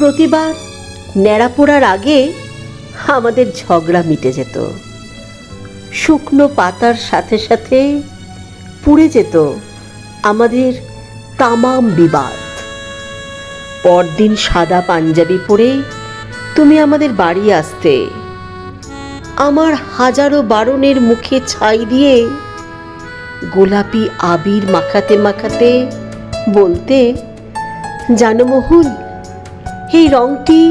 প্রতিবার ন্যাড়া পোড়ার আগে আমাদের ঝগড়া মিটে যেত। শুকনো পাতার সাথে সাথে পুড়ে যেত আমাদের তামাম বিবাদ। পরদিন সাদা পাঞ্জাবি পরে তুমি আমাদের বাড়ি আসতে। আমার হাজারো বারণের মুখে ছাই দিয়ে গোলাপি আবির মাখাতে মাখাতে বলতে, জানো মহুল এই রংটি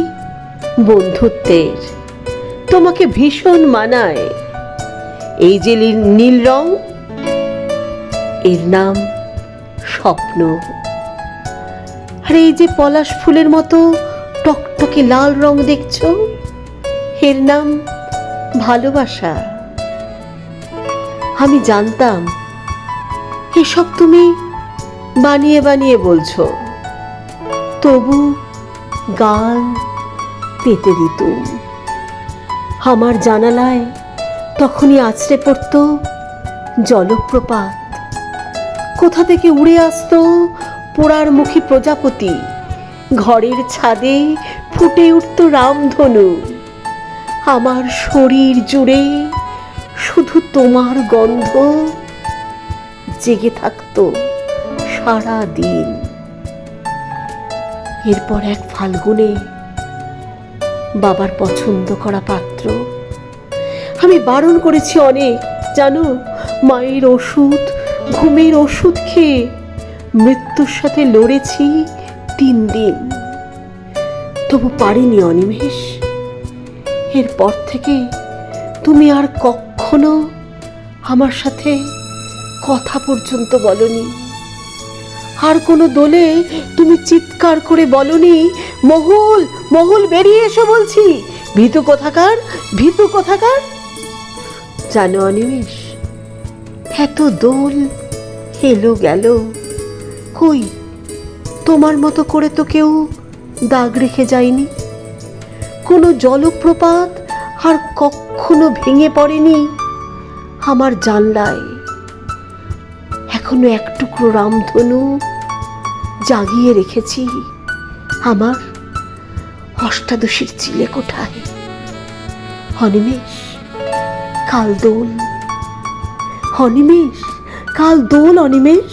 বন্ধুত্বের। তোমাকে ভীষণ মানায়। এই যে নীল রং, এর নাম স্বপ্ন। আর এই যে পলাশ ফুলের মতো টকটকে লাল রং দেখছ, এর নাম ভালোবাসা। আমি জানতাম, এসব তুমি বানিয়ে বানিয়ে বলছো। তবু গাল পেতে দিতুম আমার জানালায় তখনই আছড়ে পড়ত জলপ্রপাত। কোথা থেকে উড়ে আসতো পোড়ার মুখী প্রজাপতি? ঘরের ছাদে ফুটে উঠত রামধনু। আমার শরীর জুড়ে শুধু তোমার গন্ধ জেগে থাকতো সারা দিন এরপর এক ফাল্গুনে বাবার পছন্দ করা পাত্র। আমি বারণ করেছি অনেক, জানো? মায়ের ওষুধ, ঘুমের ওষুধ খেয়ে মৃত্যুর সাথে লড়েছি তিন দিন। তবু পারিনি অনিমেষ। এরপর থেকে তুমি আর কখনো আমার সাথে কথা পর্যন্ত বলনি। আর কোনো দোলে তুমি চিৎকার করে বলনি, মহুল মহুল, বেরিয়ে এসো বলছি। ভীতু কোথাকার ভীতু কোথাকার? জানো অনিমেষ, এত দোল হেলো গেল। কই, তোমার মতো করে তো কেউ দাগ রেখে যায়নি। কোনো জলপ্রপাত আর কখনো ভেঙে পড়েনি আমার জানলায়। এখনও এক টুকরো রামধনু জাগিয়ে রেখেছি আমার অষ্টাদশীর চিলে কোঠায়। অনিমেষ কাল দোল অনিমেষ কাল দোল অনিমেষ